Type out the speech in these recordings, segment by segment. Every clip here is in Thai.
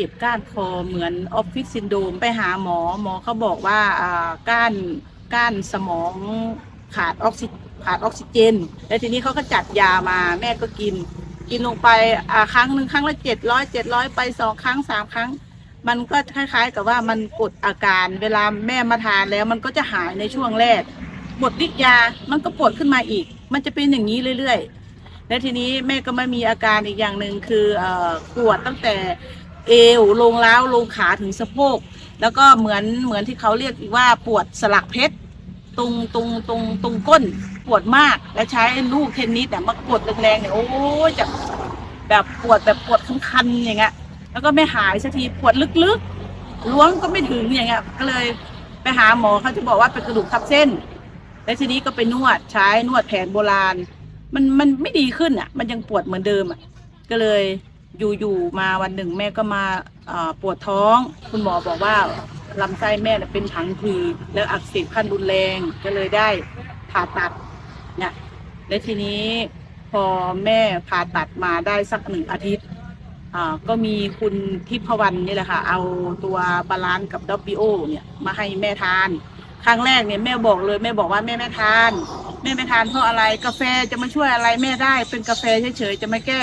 เจ็บก้านคอเหมือนออฟฟิศซินโดมไปหาหมอหมอเขาบอกว่าก้านก้านสมองขาดออกซิขาดออกซิเจน แล้วทีนี้เขาก็จัดยามาแม่ก็กิน กินลงไปครั้งหนึ่งครั้งละเจ็ดร้อยเจ็ดร้อยไปสองครั้งสามครั้ง มันก็คล้ายๆ กับว่ามันกดอาการ เวลาแม่มาทานแล้วมันก็จะหายในช่วงแรกหมดฤทธิ์ยามันก็ปวดขึ้นมาอีก มันจะเป็นอย่างนี้เรื่อยๆ และทีนี้แม่ก็ไม่มีอาการอีกอย่างหนึ่งคืออปวดตั้งแต่ เอวลงล้าวลงขาถึงสะโพก แล้วก็เหมือนเหมือนที่เขาเรียกว่าปวดสลักเพชรตรงตรงตรงตรงก้นปวดมากและใช้ลูกเทนนิสเนี่ยมากดแรงๆเนี่ยโอ้ยจะแบบปวดแบบปวดคันๆอย่างเงี้ยแล้วก็ไม่หายสักทีปวดลึกๆล้วงก็ไม่ถึงอย่างเงี้ยก็เลยไปหาหมอเขาจะบอกว่าเป็นกระดูกทับเส้น แล้วทีนี้ก็ไปนวดใช้นวดแผนโบราณ มันมันไม่ดีขึ้นอะ มันยังปวดเหมือนเดิมอะก็เลย อยู่ๆมาวันหนึ่งแม่ก็มาปวดท้อง คุณหมอบอกว่าลำไส้แม่เป็นผังผืดแล้วอักเสบขั้นรุนแรงก็เลยได้ผ่าตัดเนี่ยและทีนี้พอแม่ผ่าตัดมาได้สักหนึ่งอาทิตย์ก็มีคุณทิพวรรณนี่แหละค่ะ เอาตัวบาลานกับดอบบิโอเนี่ยมาให้แม่ทาน ครั้งแรกเนี่ยแม่บอกเลยแม่บอกว่าแม่ไม่ทาน แม่ไม่ทานเพราะอะไรกาแฟจะมาช่วยอะไรแม่ได้เป็นกาแฟเฉยๆจะไม่แก้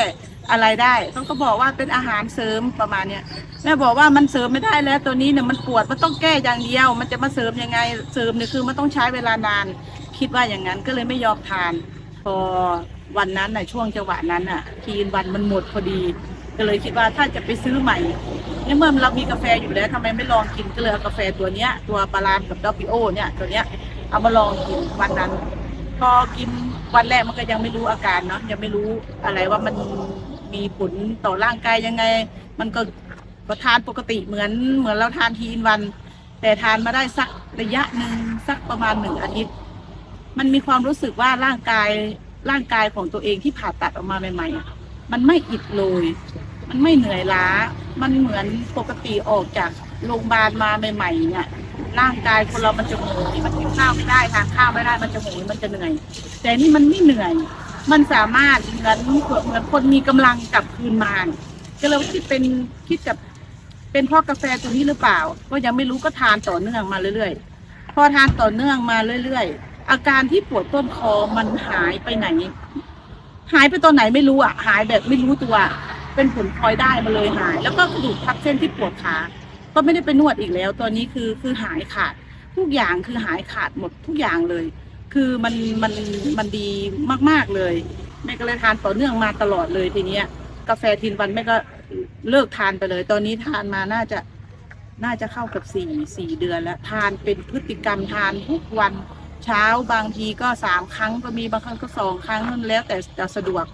อะไรได้เขาก็บอกว่าเป็นอาหารเสริมประมาณเนี้ยแม่บอกว่ามันเสริมไม่ได้แล้วตัวนี้เนี่ยมันปวดมันต้องแก้อย่างเดียว มันจะมาเสริมยังไงเสริมเนี่ยคือมันต้องใช้เวลานาน คิดว่าอย่างนั้นก็เลยไม่ยอมทาน พอวันนั้นน่ะช่วงจังหวะนั้นน่ะทีนวันมันหมดพอดี ก็เลยคิดว่าถ้าจะไปซื้อใหม่ในเมื่อเรามีกาแฟอยู่แล้วทำไมไม่ลองกินก็เลยเอากาแฟตัวเนี้ย ตัวบาลานกับดอปิโอเนี่ยตัวเนี้ยเอามาลองกินวันนั้นพอกินวันแรกมันก็ยังไม่รู้อาการเนาะยังไม่รู้อะไรว่ามัน มีผลต่อร่างกายยังไง มันก็ก็ทานปกติเหมือนเหมือนเราทานทีนวัน แต่ทานมาได้สักระยะหนึ่งสักประมาณหนึ่งอาทิตย์ มันมีความรู้สึกว่าร่างกายร่างกายของตัวเองที่ผ่าตัดออกมาใหม่ๆมันไม่อิดโรยมันไม่เหนื่อยล้า มันเหมือนปกติออกจากโรงพยาบาลมาใหม่ๆเนี่ยร่างกายคนเรามันจะโหยมันกินข้าวไม่ได้ทานข้าวไม่ได้มันจะโหยมันจะเหนื่อย แต่นี่มันไม่เหนื่อย มันสามารถเหมือนเหมือนคนมีกำลังกลับคืนมาก็เลยคิดเป็นคิดกับเป็นเพราะกาแฟตัวนี้หรือเปล่า ก็ยังไม่รู้ก็ทานต่อเนื่องมาเรื่อยๆ พอทานต่อเนื่องมาเรื่อยๆ อาการที่ปวดต้นคอมันหายไปไหน หายไปตอนไหนไม่รู้อะ หายแบบไม่รู้ตัว เป็นผลพลอยได้มาเลยหาย แล้วก็กระดูกทับเส้นที่ปวดขา ก็ไม่ได้ไปนวดอีกแล้ว ตอนนี้คือคือหายขาด ทุกอย่างคือหายขาดหมดทุกอย่างเลย คือมันมันมันดีมาก ๆเลย แม่ก็เลยทานต่อเนื่องมาตลอดเลยทีเนี้ย กาแฟทินวันแม่ก็เลิกทานไปเลย ตอนนี้ทานมาน่าจะน่าจะเข้ากับสี่สี่เดือนแล้วทานเป็นพฤติกรรมทานทุกวันเช้าบางทีก็สามครั้งก็มีบางครั้งก็สองครั้งนั่นแล้วแต่จะสะดวก